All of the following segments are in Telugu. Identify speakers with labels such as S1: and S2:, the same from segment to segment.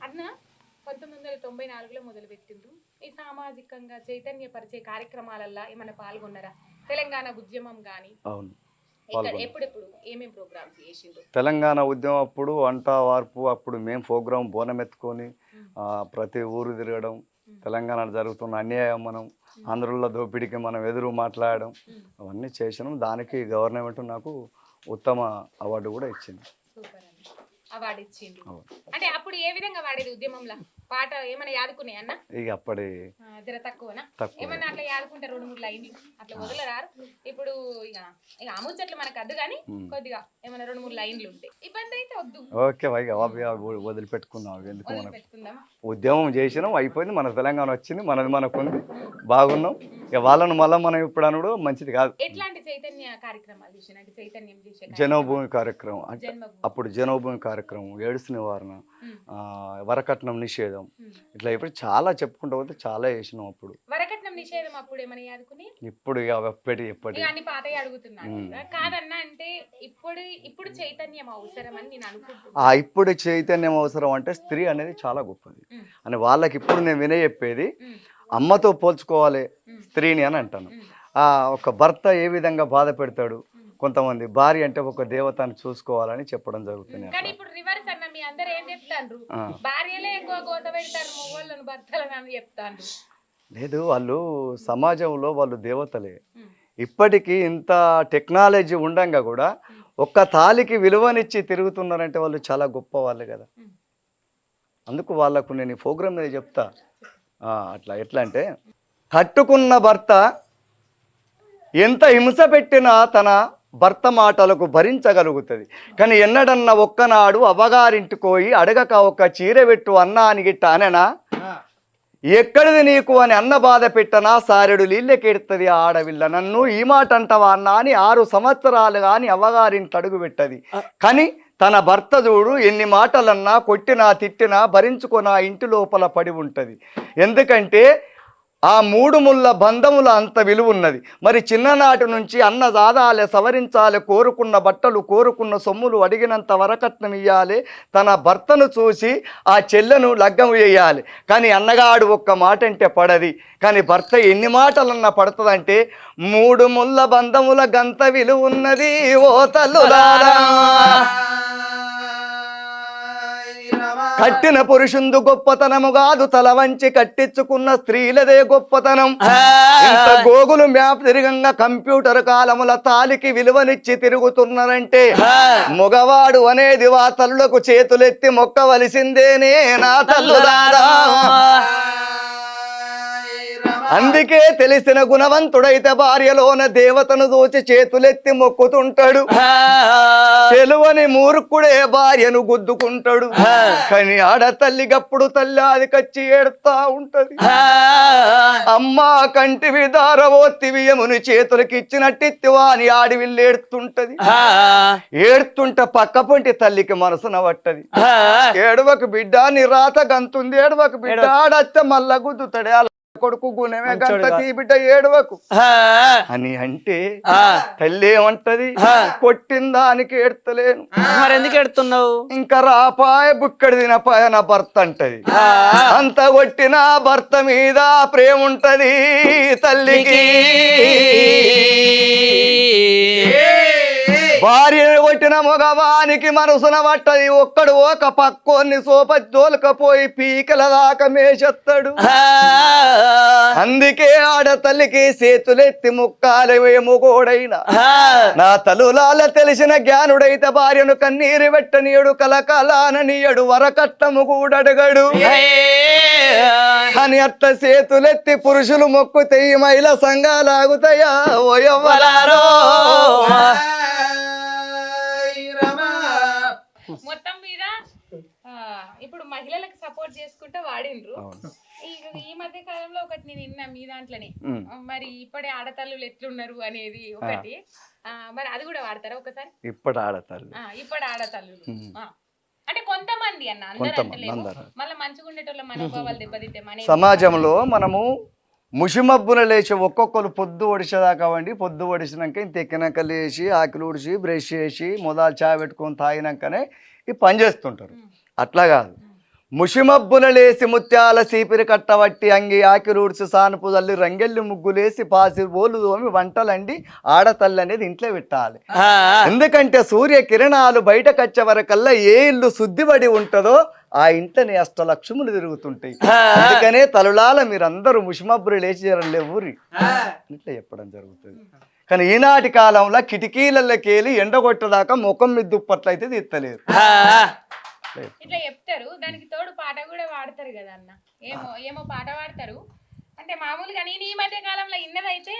S1: అన్న పంతొమ్మిది వందల తొంభై నాలుగులో మొదలుపెట్టిండ్రు. ఈ సామాజికంగా చైతన్యపరిచే కార్యక్రమాలల్లో ఏమైనా పాల్గొన్నారా? తెలంగాణ ఉద్యమం కానీ
S2: అవును. తెలంగాణ ఉద్యమం అప్పుడు వంట వార్పు అప్పుడు మేము ప్రోగ్రాం బోనం ఎత్తుకొని ఆ, ప్రతి ఊరు తిరగడం తెలంగాణలో జరుగుతున్న అన్యాయం మనం ఆంధ్రుల దోపిడీకి మనం ఎదురు మాట్లాడడం అవన్నీ చేసినాం. దానికి గవర్నమెంట్ నాకు ఉత్తమ అవార్డు కూడా ఇచ్చింది.
S1: అంటే అప్పుడు ఏ విధంగా వాడేది ఉద్యమంలో? పాట ఏమైనా యాదుకున్నాయి అన్న?
S2: ఇక అప్పటి
S1: జర తక్కువనా?
S2: తక్కువ.
S1: ఏమన్నా అట్లా యాదుకుంటే రెండు మూడు లైన్లు? అట్లా వదలరారు. ఇప్పుడు ఇక ఇక అముచ్చట్లు మనకు అద్దు కానీ కొద్దిగా ఏమైనా రెండు మూడు లైన్లు ఉంటాయి ఇబ్బంది అయితే వద్దు.
S2: ఓకే వదిలిపెట్టుకుందాం ఎందుకు
S1: వదిలిపెట్టుకుందామా?
S2: ఉద్యమం చేసినాం అయిపోయింది. మన తెలంగాణ వచ్చింది మనది మనకు ఉంది బాగున్నాం. ఇక వాళ్ళను మళ్ళీ మనం ఇప్పుడు అనుడు మంచిది కాదు.
S1: ఎట్లాంటి చైతన్య కార్యక్రమాలు చేసిన అంటే చైతన్యం చేసే?
S2: జనభూమి కార్యక్రమం. అంటే అప్పుడు జనభూమి కార్యక్రమం ఏడుసు నివారణ వరకట్నం నిషేధం
S1: ఉమ్.
S2: ఇట్లా ఇప్పుడు చాలా చెప్పుకుంటూ పోతే చాలా చేసినాం అప్పుడు.
S1: వరకట్నం నిషేధం అప్పుడు ఏమైనా యాదుకుని?
S2: ఇప్పుడు ఇక ఎప్పటి ఎప్పటి
S1: అన్ని కాదన్నా అంటే ఇప్పుడు ఇప్పుడు చైతన్యం అవసరం అని నేను
S2: ఇప్పుడు చైతన్యం అవసరం అంటే స్త్రీ అనేది చాలా గొప్పది. అని వాళ్ళకి ఇప్పుడు నేను వినే చెప్పేది అమ్మతో పోల్చుకోవాలి. స్త్రీని అని అంటాను. ఒక భర్త ఏ విధంగా బాధ పెడతాడు? కొంతమంది భార్య అంటే ఒక దేవతని చూసుకోవాలని చెప్పడం జరుగుతుంది
S1: కానీ ఇప్పుడు రివర్స్ అన్న మీ అందరు ఏం చెప్తాండ్రు?
S2: ఆ.
S1: భార్యలే ఎక్కువ గోత పెడతారు మొగోళ్ళను భర్తలను అని చెప్తాండ్రు.
S2: లేదు వాళ్ళు సమాజంలో వాళ్ళు దేవతలే. ఇప్పటికీ ఇంత టెక్నాలజీ ఉండంగా కూడా ఒక్క తాలికి విలువనిచ్చి తిరుగుతున్నారంటే వాళ్ళు చాలా గొప్ప వాళ్ళే కదా. అందుకు వాళ్ళకు నేను ఈ ప్రోగ్రామ్ మీద చెప్తా. అట్లా ఎట్లా అంటే కట్టుకున్న భర్త ఎంత హింస పెట్టినా తన భర్త మాటలకు భరించగలుగుతుంది. కానీ ఎన్నడన్నా ఒక్కనాడు అవ్వగారింటికి పోయి అడగక ఒక చీర పెట్టు అన్నా అని గిట్ట అననా? ఎక్కడిది నీకు అని అన్న బాధ పెట్టనా సారెడు నీళ్ళకెడుతుంది ఆ ఆడవిల్ల. నన్ను ఈ మాట అంటావా అన్నా అని ఆరు సంవత్సరాలు కానీ అవ్వగారింటి అడుగు పెట్టది. కానీ తన భర్త చూడు ఎన్ని మాటలన్నా కొట్టినా తిట్టినా భరించుకొని ఆ ఇంటి లోపల పడి ఉంటుంది. ఎందుకంటే ఆ మూడు ముళ్ళ బంధముల అంత విలువ ఉన్నది మరి చిన్ననాటి నుంచి అన్న దాదాలే సవరించాలి కోరుకున్న బట్టలు కోరుకున్న సొమ్ములు అడిగినంత వరకట్నం ఇయ్యాలి. తన భర్తను చూసి ఆ చెల్లెను లగ్గం వేయాలి. కానీ అన్నగాడు ఒక్క మాట అంటే పడది. కానీ భర్త ఎన్ని మాటలన్నా పడుతుందంటే మూడు ముళ్ళ బంధముల గంత విలువ ఉన్నది ఓ కట్టిన పురుషుందు గొప్పతనము కాదు తల వంచి కట్టించుకున్న స్త్రీలదే గొప్పతనం. ఇంత గోగులు మ్యాప్ తిరగంగా కంప్యూటర్ కాలముల తాలికి విలువనిచ్చి తిరుగుతున్నారంటే మగవాడు అనేది వా తల్లులకు చేతులెత్తి మొక్కవలసిందేనే నా తల్లులారా. అందుకే తెలిసిన గుణవంతుడైతే భార్యలోన దేవతను దోచి చేతులెత్తి మొక్కుతుంటాడు. తెలువని మూర్ఖుడే భార్యను గుద్దుకుంటాడు. కానీ ఆడ తల్లి గప్పుడు తల్లి అది కచ్చి ఏడుతా ఉంటది. అమ్మా కంటివి దారవోత్తివి యముని చేతులకి ఇచ్చినట్టిత్తివా అని ఆడి వీళ్ళు ఏడుతుంటది ఏడుతుంటే పక్క పొంటి తల్లికి మనసున పట్టది. ఏడవకు బిడ్డ నీ రాత గంతుంది. ఏడవకు బిడ్డ ఆడత్తే మల్ల గుద్దుతాడే. కొడుకు గుణమే గంట బిడ్డ ఏడవకు. అని అంటే తల్లి ఏమంటది? కొట్టిన దానికి ఏడ్తలేను.
S3: మరి ఎందుకు ఎడుతున్నావు
S2: ఇంకా రాపాయ బుక్కడి తినపాయ నా భర్త అంటది. అంత కొట్టిన భర్త మీద ప్రేమ ఉంటది తల్లికి భార్యను కొట్టిన మగవానికి మనసున పట్టది. ఒక్కడు ఒక పక్కోన్ని సోప జోలకపోయి పీకల దాకా మేచెత్తాడు. అందుకే ఆడ తల్లికి చేతులెత్తి ముక్కాలి ముగోడైన నా తలులాల తెలిసిన జ్ఞానుడైతే భార్యను కన్నీరు పెట్టనీయుడు కలకలాననీయడు వరకట్టము కూడడగడు అని అట్ట చేతులెత్తి పురుషులు మొక్కు తెయ్యి మహిళ సంఘాలాగుతాయా ఓయవ్వలారో
S1: ఇప్పుడు మహిళలకు సపోర్ట్ చేసుకుంటూ వాడిండ్రు ఈ ఈ మధ్య కాలంలో ఒకటి నేను విన్నా మీ దాంట్లోనే. మరి ఇప్పుడే ఆడతల్లులు ఎట్లున్నారు అనేది ఒకటి. మరి అది కూడా వాడతారా ఒకసారి? ఇప్పుడు ఆడతల్లులు.
S2: ఉమ్.
S1: ఆ. అంటే కొంతమంది అన్న అందరూ. మళ్ళీ మంచిగా ఉండేటోళ్ళ మనోభావాలు దెబ్బతింటే మన
S2: సమాజంలో మనము ముషిమబ్బున లేచి ఒక్కొక్కరు పొద్దు ఒడిచేదాకా వండి పొద్దు ఒడిసినాక ఇంత ఎక్కినాక లేచి ఆకిలు ఉడిచి బ్రష్ చేసి మొదలు చాయ్ పెట్టుకొని తాగినాకనే ఈ పని చేస్తుంటారు. అట్లా కాదు. ముషిమబ్బులలేసి ముత్యాల సీపిరి కట్టవట్టి అంగి ఆకిరూడ్చి సానుపు తల్లి రంగెల్లి ముగ్గులేసి పాసి బోలు తోమి వంటలండి ఆడతల్లి అనేది ఇంట్లో పెట్టాలి. ఎందుకంటే సూర్య కిరణాలు బయటకు వచ్చే వరకల్లా ఏ ఇల్లు శుద్ధిపడి ఉంటుందో ఆ ఇంట్లోని అష్టలక్ష్ములు తిరుగుతుంటాయి. అందుకనే తలులాల మీరందరూ ముషిమబ్బులు లేచి చేరలే ఊరి ఇట్లా చెప్పడం జరుగుతుంది. కానీ ఈనాటి కాలంలో కిటికీలకెళ్ళి ఎండగొట్టదాకా ముఖం మీద దుప్పట్లయితే తీస్తలేరు
S3: ఆ,
S1: ఇట్లా చెప్తారు. దానికి తోడు పాట కూడా వాడతారు కదా అన్న. ఏమో ఏమో పాట పాడతారు. అంటే మామూలుగా నేను ఈ మధ్య కాలంలో ఇన్నదైతే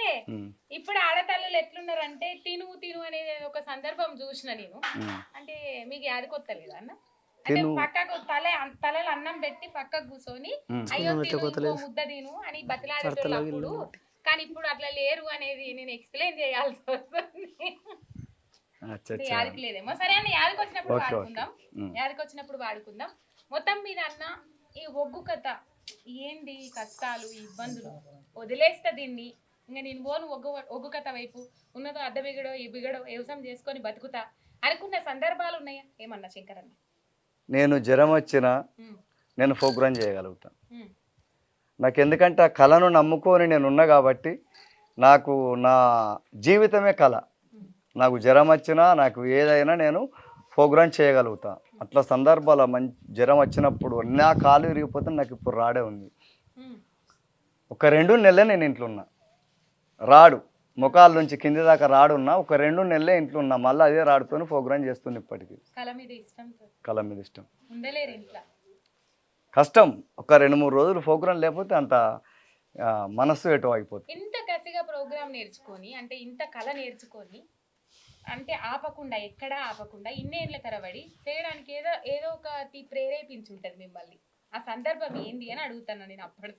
S1: ఇప్పుడు ఆడతల్లులు ఎట్లున్నారంటే తిను తిను అనేది ఒక సందర్భం చూసిన నేను. అంటే మీకు యాదకొత్తలేదు అన్న? పక్కకు తల తలలో అన్నం పెట్టి పక్కకు కూర్చొని. అయ్యో తిను ఇంకో ముద్ద తిను అని బతిలాడేటోళ్ళు అప్పుడు. కానీ ఇప్పుడు అట్లా లేరు అనేది నేను ఎక్స్ప్లెయిన్ చేయాల్సి వస్తుంది. యాదికి లేదేమో. సరే అన్న యాదికి వచ్చినప్పుడు. వాడుకుందాం.
S2: ఉమ్.
S1: యాదికి వచ్చినప్పుడు వాడుకుందాం. మొత్తం మీద అన్న ఈ ఒగ్గు కథ ఏంది ఈ కష్టాలు ఈ ఇబ్బందులు? వదిలేస్తా దీన్ని. ఇంకా నేను పోను ఒగ్గు ఒగ్గు కథ వైపు. ఉన్నదో అడ్డ బిగడో ఈ బిగడో వ్యవసాయం చేసుకొని బతుకుతా అనుకున్న సందర్భాలు ఉన్నాయా? ఏమన్నా శంకరన్న?
S2: నేను జ్వరం వచ్చినా నేను ప్రోగ్రామ్ చేయగలుగుతాను నాకు ఎందుకంటే ఆ కళను నమ్ముకొని నేను ఉన్నా కాబట్టి నాకు నా జీవితమే కళ. నాకు జ్వరం వచ్చినా నాకు ఏదైనా నేను ప్రోగ్రామ్ చేయగలుగుతా. అట్లా సందర్భాల మంచి జ్వరం వచ్చినప్పుడు నా కాలు విరిగిపోతే నాకు ఇప్పుడు రాడే ఉంది. ఒక రెండు నెలలే నేను ఇంట్లో ఉన్నా. రాడు. ముఖాల నుంచి కింది దాకా రాడు ఉన్నా ఒక రెండు నెలలే ఇంట్లో ఉన్నా మళ్ళీ అదే రాడుతోని ప్రోగ్రామ్ చేస్తుంది ఇప్పటికి.
S1: కళ మీద
S2: ఇష్టం
S1: ఉండలేరు ఇంట్లో.
S2: కష్టం. ఒక రెండు మూడు రోజులు ప్రోగ్రామ్ లేకపోతే అంత మనస్సు ఎటు అయిపోతుంది.
S1: ఇంత కసిగా ప్రోగ్రామ్ నేర్చుకొని అంటే ఇంత కళ నేర్చుకొని అంటే ఆపకుండా ఎక్కడా ఆపకుండా ఇన్నేళ్ళ తరబడి చేయడానికి ఏదో ఏదో ఒకటి ప్రేరేపించి ఉంటుంది మిమ్మల్ని. ఆ సందర్భం ఏంది అని అడుగుతాను నేను అప్పటి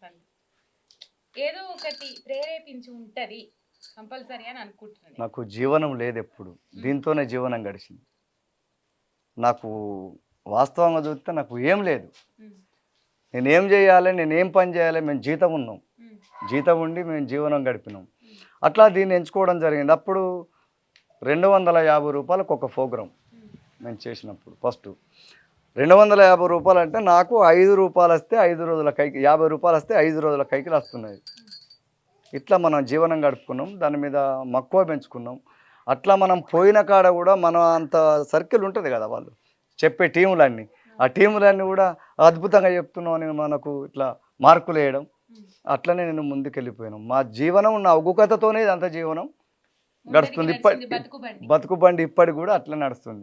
S1: ఏదో ఒకటి ప్రేరేపించి ఉంటది. కంపల్సరీ అని అనుకుంటున్నాను.
S2: నాకు జీవనం లేదు ఎప్పుడు దీంతోనే జీవనం గడిచింది. నాకు వాస్తవంగా చూస్తే నాకు ఏం లేదు. నేను చేయాలి నేను పని చేయాలి మేము జీతం ఉన్నాం. జీతం ఉండి మేము జీవనం గడిపినాం. అట్లా దీన్ని ఎంచుకోవడం జరిగింది. అప్పుడు రెండు వందల యాభై రూపాయలకు ఒక ప్రోగ్రాం మేము. చేసినప్పుడు ఫస్ట్. రెండు వందల యాభై రూపాయలు అంటే నాకు ఐదు రూపాయలు వస్తే ఐదు రోజుల కైకి యాభై రూపాయలు వస్తే ఐదు రోజుల కైకిలు వస్తున్నాయి. ఇట్లా మనం జీవనం గడుపుకున్నాం దాని మీద మక్కువ పెంచుకున్నాం. అట్లా మనం పోయిన కాడ కూడా మనం అంత సర్కిల్ ఉంటుంది కదా వాళ్ళు చెప్పే టీములన్నీ. ఆ టీములన్నీ కూడా అద్భుతంగా చెప్తున్నాం అని మనకు ఇట్లా మార్కులు వేయడం. అట్లనే నేను ముందుకు వెళ్ళిపోయాను మా జీవనం నా ఉగ్గుకథతోనే ఇదంతా జీవనం గడుస్తుంది. ఇప్పటి బతుకు బండి ఇప్పటికి కూడా అట్లా నడుస్తుంది.